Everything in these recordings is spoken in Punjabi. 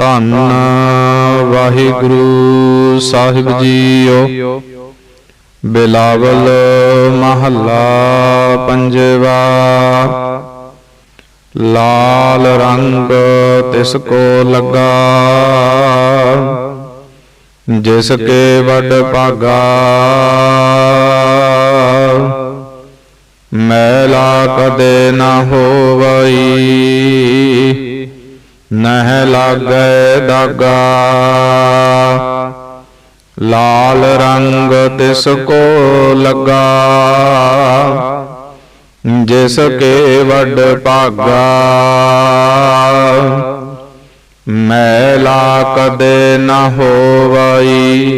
ਧੰਨ ਵਾਹਿਗੁਰੂ ਸਾਹਿਬ ਜੀਓ। ਬਿਲਾਵਲ ਮਹੱਲਾ ਪੰਜਵਾ। ਲਾਲ ਰੰਗ ਤਿਸ ਕੋ ਲੱਗਾ। ਜਿਸ ਕੇ ਵੱਡ ਭਾਗਾ। ਮੈਲਾ ਕਦੇ ਨਾ ਹੋਵਈ। ਨਹਿ ਲਾਗੈ ਦਾਗਾ ਲਾਲ ਰੰਗ ਤਿਸ ਕੋ ਲੱਗਾ। ਜਿਸ ਕੇ ਵੱਡ ਭਾਗਾ। ਮੈਲਾ ਕਦੇ ਨਾ ਹੋਵਈ।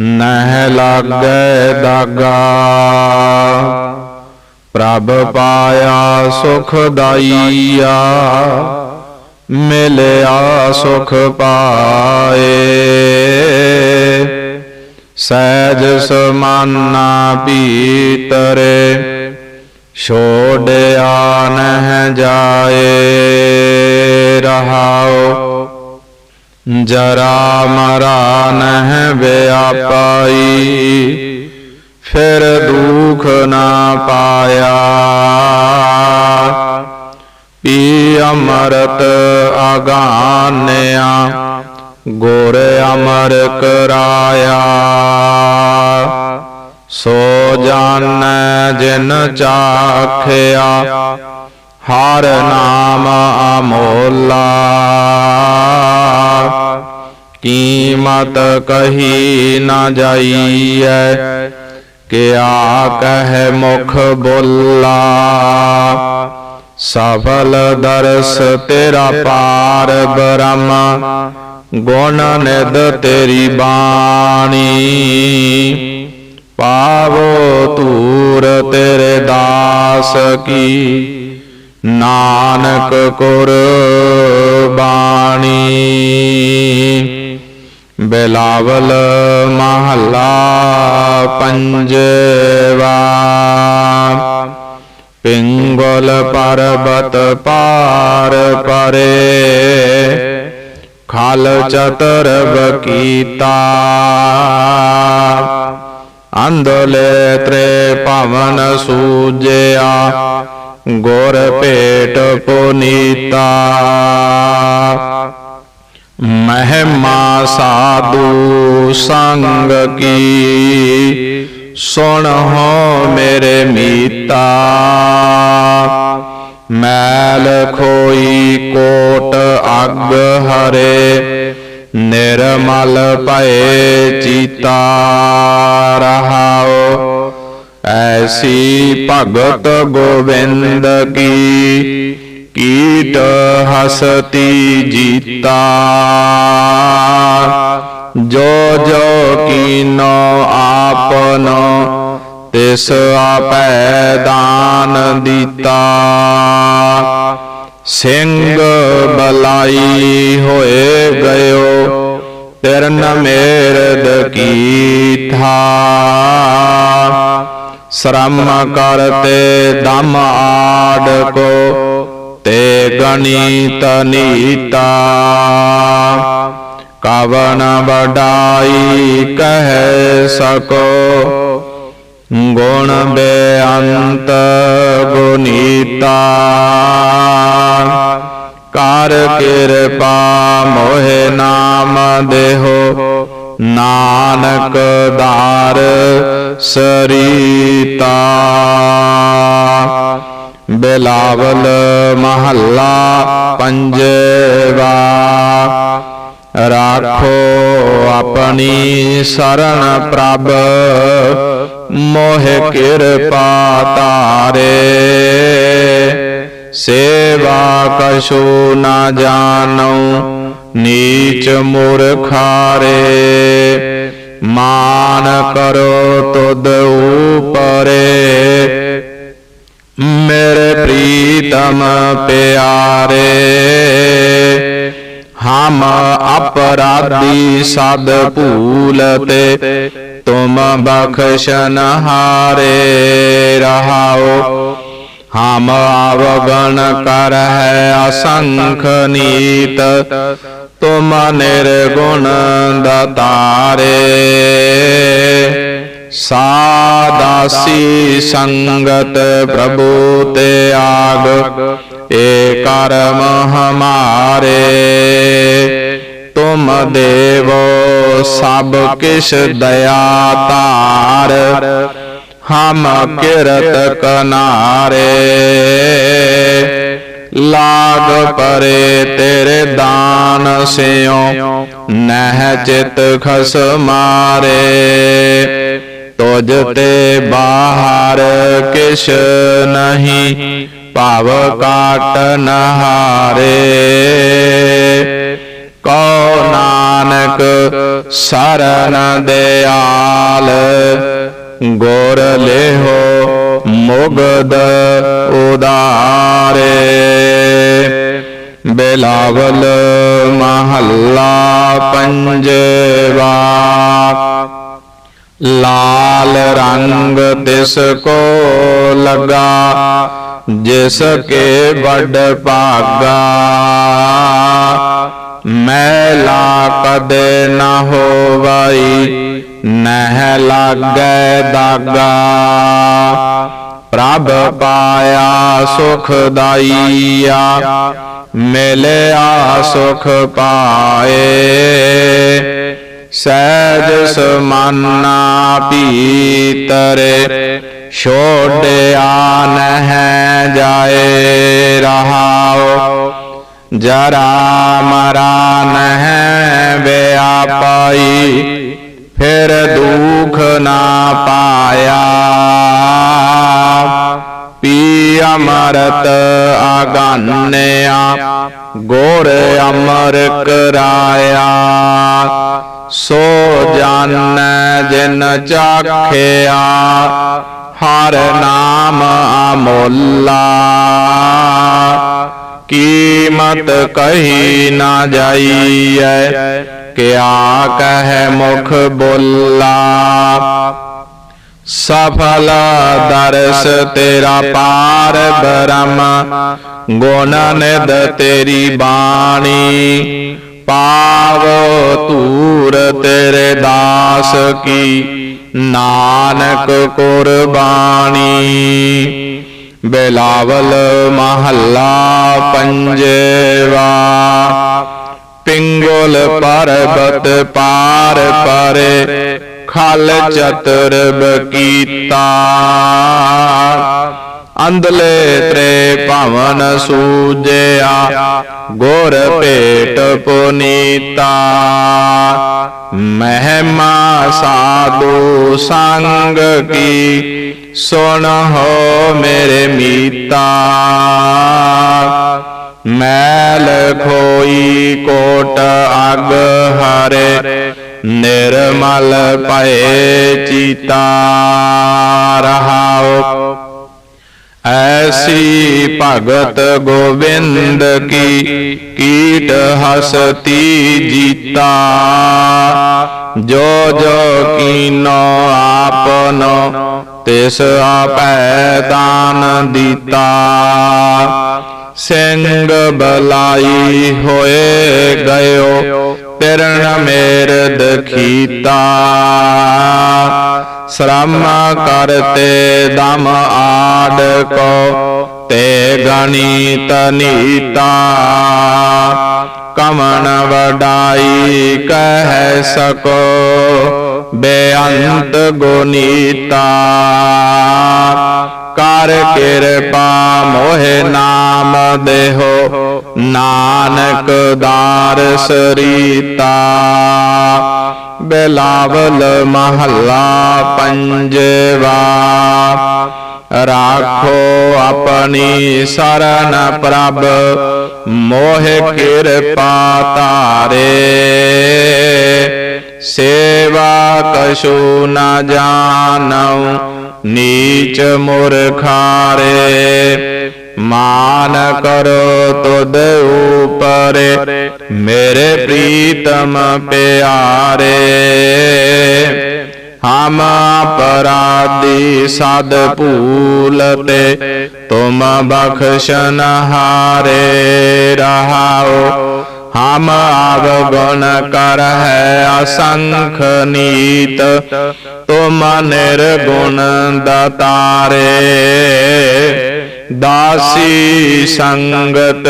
ਨਹਿ ਲਾਗੈ ਦਾਗਾ ਪ੍ਰਭ ਪਾਇਆ ਸੁਖ ਦਾਈਆ। ਮਿਲਿਆ ਸੁਖ ਪਾਏ। ਸਹਿਜ ਸਮਾਨਾ ਭੀਤਰੇ ਛੋੜਿਆ ਨਹਿ ਜਾਏ। ਰਹਾਉ, ਜਰਾ ਮਰਾ ਨਹਿ ਵਿਆਪਾਈ, ਫਿਰ ਦੁਖ ਨਾ ਪਾਇਆ। ਪੀ ਅਮਰਤ ਆਗਾਨਿਆ ਗੁਰ ਅਮਰ ਕਰਾਇਆ ਸੋ ਜਾਣੈ ਜਿਨ ਚਾਖਿਆ ਹਰ ਨਾਮ ਅਮੋਲਾ ਕੀਮਤ ਕਹੀ ਨਾ ਜਾਈਐ ਕਿਆ ਕਹਿ ਮੁਖ ਬੋਲਾ ਸਫਲ ਦਰਸ ਤੇਰਾ ਪਾਰ ਬ੍ਰਹਮ, ਗੁਣ ਨਿਦ ਤੇਰੀ ਬਾਣੀ। ਪਾਵੋ ਧੂਰ ਤੇਰੇ ਦਾਸ ਕੀ, ਨਾਨਕ ਕੁਰ ਬਾਣੀ। ਬਿਲਾਵਲ ਮਹੱਲਾ ਪੰਜਵਾ। ਪਿੰਗਲ ਪਰਬਤ ਪਾਰ ਪਰੇ। ਖਾਲ ਚਤਰ ਬਕੀਤਾ ਅੰਦਲੇ ਤ੍ਰੇ ਭਵਨ ਸੂਜਿਆ। ਗੋਰ ਭੇਟ ਪੁਨੀਤਾ। ਮਹਿਮਾ ਸਾਧੂ ਸੰਗ ਕੀ। ਸੁਣ ਹੋ ਮੇਰੇ ਮੀਤਾ। ਮੈਲ ਖੋਈ ਕੋਟ ਅਗ ਹਰੇ, ਨਿਰਮਲ ਭਏ ਚੀਤਾ ਰਹਾਓ ਐਸੀ ਭਗਤ ਗੋਬਿੰਦ ਕੀ ਕੀਟ ਹਸਤੀ ਜੀਤਾ। ਜੋ ਜੋ ਕੀਨੋ ਆਪਨੋ ਤਿਸ ਆਪੈ ਦਾਨ ਦਿੱਤਾ। ਸਿੰਘ ਬਲਾਈ ਹੋਏ ਗਇਓ, ਤਿਰਨ ਮੇਰਦ ਕੀ ਥਾ। ਸ਼ਰਮ ਕਰਤੇ ਦਮ ਆੜ ਕੋ, ਤੇ ਗਣਿਤ ਨੀਤਾ। ਕਵਨ ਵਡਾਈ ਕਹਿ ਸਕੋ ਗੁਣ ਬੇਅੰਤ ਗੁਨੀਤਾ ਕਰ ਕਿਰਪਾ ਮੋਹਿ ਨਾਮ ਦੇਹੋ। ਨਾਨਕ ਦਾਰ ਸਰੀਤਾ। ਬਿਲਾਵਲ ਮਹੱਲਾ ਪੰਜਵਾ। ਰਾਖੋ ਆਪਣੀ ਸਰਣ ਪ੍ਰਭ। ਮੋਹ ਕਿਰਪਾ ਤਾਰੇ ਸੇਵਾ ਕਛੂ ਨਾ ਜਾਣਉ ਨੀਚ ਮੁਰਖਾਰੇ। ਮਾਨ ਕਰੋ ਤੁਧ ਉਪਰੇ। ਮੇਰੇ ਪ੍ਰੀਤਮ ਪਿਆਰੇ। ਹਮ ਅਪਰਾਧੀ ਸਦ ਭੂਲ ਤੇ ਤੁਮ ਬਖਸ਼ਨ ਹਾਰੇ ਰਹਾਓ ਹਮ ਆਵਗਣ ਕਰ ਹੈ ਅਸੰਖ ਨੀਤ ਤੁਮ ਨਿਰਗੁਣ ਦਤਾਰੇ ਸਾਦਾਸੀ ਸੰਗਤ ਪ੍ਰਭੂ ਤੇ ਆਗ ਏ ਕਰਮ ਹਮਾਰੇ ਤੁਮ ਦੇਵੋ, ਸਭ ਕਿਛ ਦਇਆ ਧਾਰ। ਹਮ ਕਿਰਤ ਕਨਾਰੇ। ਲਾਗ ਪਰੇ ਤੇਰੇ ਦਾਨ ਸਿਓ ਨਹਿ ਚਿਤ ਖਸ ਮਾਰੇ। ਤੁਜ ਤੇ ਬਾਹਰ ਕਿਛ ਨਹੀਂ, ਭਾਵ ਕਾਟ ਨਹਾਰੇ। ਕੋ ਨਾਨਕ ਸਰਨ ਦਿਆਲ, ਗੁਰ ਲੇਹੋ ਮੁਗਦ ਉਦਾਰੇ। ਬਿਲਾਵਲ ਮਹੱਲਾ ਪੰਜਵਾ, ਲਾਲ ਰੰਗ ਤਿਸ ਕੋ ਲਗਾ, ਜਿਸ ਕੇ ਵੱਡ ਭਾਗਾ। ਮੈਲਾ ਕਦੇ ਨ ਹੋਵਈ, ਨਹਿ ਲਾਗੈ ਦਾਗਾ। ਪ੍ਰਭ ਪਾਇਆ ਸੁਖ ਦਾਈਆ, ਮਿਲਿਆ ਸੁਖ ਪਾਏ। ਸਹਿਜ ਸਮਾਨਾ ਪੀਤਰੇ ਛੋੜਿਆ ਨਹਿ ਜਾਏ ਰਹਾਉ ਜਰਾ ਮਰਾ ਨਹਿ ਵਿਆਪਾਈ ਫਿਰ ਦੁਖ ਨਾ ਪਾਇਆ ਪੀ ਅਮਰਤ ਆਗਾਨਿਆ ਗੋਰ ਅਮਰ ਕਰਾਇਆ ਸੋ ਜਾਣੈ ਜਿਨ ਚਾਖਿਆ ਹਰ ਨਾਮ ਅਮੋਲਾ ਕੀਮਤ ਕਹੀ ਨਾ ਜਾਈਐ। ਕਿਆ ਕਹਿ ਮੁਖ ਬੋਲਾ। ਸਫਲ ਦਰਸ ਤੇਰਾ ਪਾਰ ਬ੍ਰਹਮ, ਗੁਣ ਨਿਦ ਤੇਰੀ ਬਾਣੀ। ਪਾਵ ਧੂਰ ਤੇਰੇ ਦਾਸ ਕੀ, ਨਾਨਕ ਕੁਰਬਾਨੀ। ਬਿਲਾਵਲ ਮਹੱਲਾ ਪੰਜਵਾ। ਪਿੰਗਲ ਪਰਬਤ ਪਾਰ ਪਰੇ ਖਲ ਚਤੁਰ ਬਕੀਤਾ ਅੰਧਲੇ ਤ੍ਰੇ ਭਵਨ ਸੂਜਿਆ, ਗੁਰ ਭੇਟ ਪੁਨੀਤਾ। ਮਹਿਮਾ ਸਾਧੂ ਸੰਗ ਕੀ, ਸੁਣ ਹੋ ਮੇਰੇ ਮੀਤਾ। ਮੈਲ ਖੋਈ ਕੋਟ ਅਗ ਹਰੇ, ਨਿਰਮਲ ਪਏ ਚੀਤਾ। ਰਹਾਓ ਐਸੀ ਭਗਤ ਗੋਬਿੰਦ ਕੀ ਕੀਟ ਹਸਤੀ ਜੀਤਾ? ਜੋ ਜੋ ਕੀਨੋ ਆਪਨੋ, ਤਿਸ ਆਪੈ ਦਾਨ ਦੀਤਾ। ਸਿੰਘ ਬਲਾਈ ਹੋਏ ਗਇਓ ਤਿਰਣ ਮੇਰ ਦਖੀਤਾ। ਸ਼ਰਮ ਕਰਤੇ ਦਮ ਆਡ ਕੋ ਤੇ ਗਣਿਤ ਨੀਤਾ। ਕਮਨ ਵਡਾਈ ਕਹਿ ਸਕੋ, ਬੇਅੰਤ ਗੁਨੀਤਾ। ਕਰ ਕਿਰਪਾ ਮੋਹਿ ਨਾਮ ਦੇਹੋ, ਨਾਨਕ ਦਾਰ ਰੀਤਾ। ਬਿਲਾਵਲ ਮਹੱਲਾ ਪੰਜਵਾ। ਰਾਖੋ ਆਪਣੀ ਸਰਨ ਪ੍ਰਭ, ਮੋਹ ਕਿਰਪਾ ਤਾਰੇ ਸੇਵਾ ਕਛੂ ਨਾ ਜਾਣਉ, ਨੀਚ ਮੁਰਖਾਰੇ ਮਾਨ ਕਰੋ ਤੁਧ ਉਪਰੇ ਮੇਰੇ ਪ੍ਰੀਤਮ ਪਿਆਰੇ ਹਮ ਅਪਰਾਧੀ ਸਦ ਭੂਲਤੇ ਤੁਮ ਬਖਸ਼ਨ ਹਾਰੇ ਰਹਾਓ ਹਮ ਅਵਗੁਣ ਕਰ ਹੈ ਅਸੰਖ ਨੀਤ ਤੁਮ ਨਿਰਗੁਣ ਦਤਾਰੇ ਦਾਸੀ ਸੰਗਤ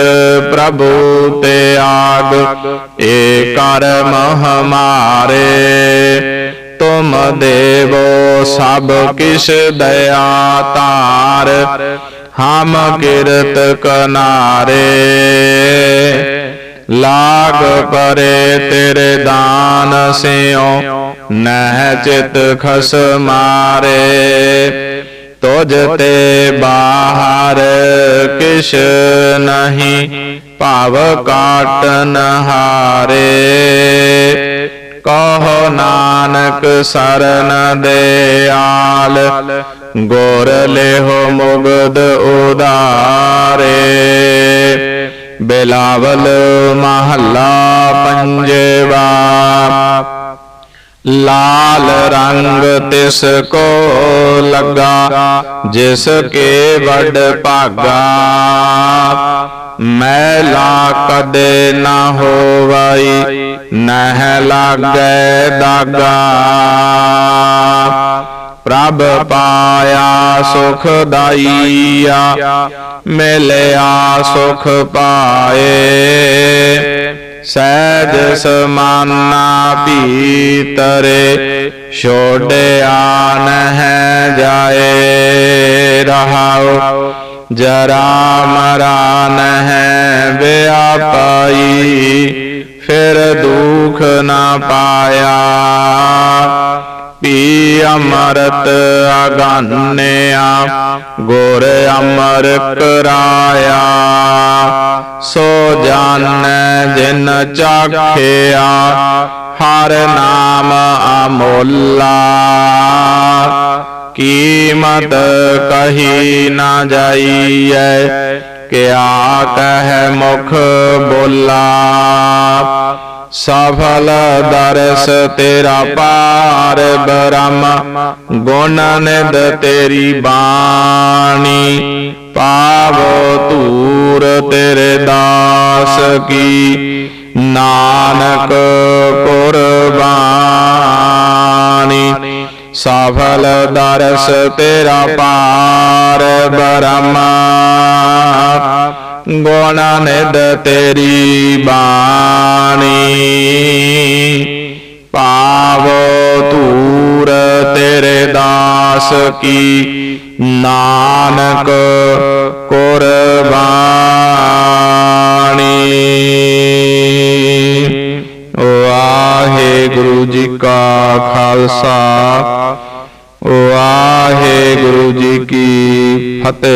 ਪ੍ਰਭੂ ਤੇ ਆਗ ਏ ਕਰਮ ਹਮਾਰੇ ਤੁਮ ਦੇਵੋ ਸਭ ਕਿਸ਼ ਦਇਆ ਤਾਰ ਹਮ ਕਿਰਤ ਕਨਾਰੇ ਲਾਗ ਪਰੇ ਤੇਰੇ ਦਾਨ ਸਿਓ ਨਹਿ ਚਿਤ ਖਸ ਮਾਰੇ ਤੁਝ ਤੇ ਬਾਹਰ ਕਿਛ ਨਹੀਂ, ਭਾਵ ਕਾਟਨ ਹਾਰੇ। ਕਹੋ ਨਾਨਕ ਸਰਨ ਦਿਆਲ ਗੁਰ ਲਿਹੋ ਮੁਗਦ ਉਦਾਰੇ ਬਿਲਾਵਲ ਮਹੱਲਾ ਪੰਜਵਾ ਲਾਲ ਰੰਗ ਤਿਸ ਕੋ ਲੱਗਾ ਜਿਸ ਕੇ ਵੱਡ ਭਾਗਾ। ਮੈਲਾ ਕਦੇ ਨਾ ਹੋਵਈ ਨਹਿ ਲਾਗੈ ਦਾਗਾ। ਪ੍ਰਭ ਪਾਇਆ ਸੁਖ ਦਾਈਆ ਮਿਲਿਆ ਸੁਖ ਪਾਏ। ਸਹਿਜ ਸਮਾਨਾ ਭੀਤਰੇ ਛੋੜਿਆ ਨਹਿ ਜਾਏ, ਰਹਾਉ, ਜਰਾ ਮਰਾ ਨਹਿ ਵਿਆਪਾਈ, ਫਿਰ ਦੁਖ ਨਾ ਪਾਇਆ। ਪੀ ਅਮਰਤ ਅਗਾਨਿਆ, ਗੁਰ ਅਮਰ ਕਰਾਇਆ ਸੋ ਜਾਣੈ ਜਿਨ ਚਾਖਿਆ, ਹਰ ਨਾਮ ਅਮੋਲਾ। ਕੀਮਤ ਕਹੀ ਨਾ ਜਾਈਐ, ਕਿਆ ਕਹਿ ਮੁਖ ਬੋਲਾ। ਸਫਲ ਦਰਸ ਤੇਰਾ ਪਾਰ ਬ੍ਰਹਮ, ਗੁਣ ਨਿਦ ਤੇਰੀ ਬਾਣੀ। ਪਾਵੋ ਧੂਰ ਤੇਰੇ ਦਾਸ ਕੀ। ਨਾਨਕ ਕੁਰਬਾਨੀ। ਸਫਲ ਦਰਸ ਤੇਰਾ ਪਾਰ ਬ੍ਰਹਮ। ਗੁਣ ਨਿਦ ਤੇਰੀ ਬਾਣੀ। ਪਾਵੋ ਧੂਰ ਤੇਰੇ ਦਾਸ ਕੀ, ਨਾਨਕ ਕੁਰਬਾਨੀ। ਵਾਹਿਗੁਰੂ ਜੀ ਕਾ ਖਾਲਸਾ, ਵਾਹਿਗੁਰੂ ਜੀ ਕੀ ਫਤਿਹ।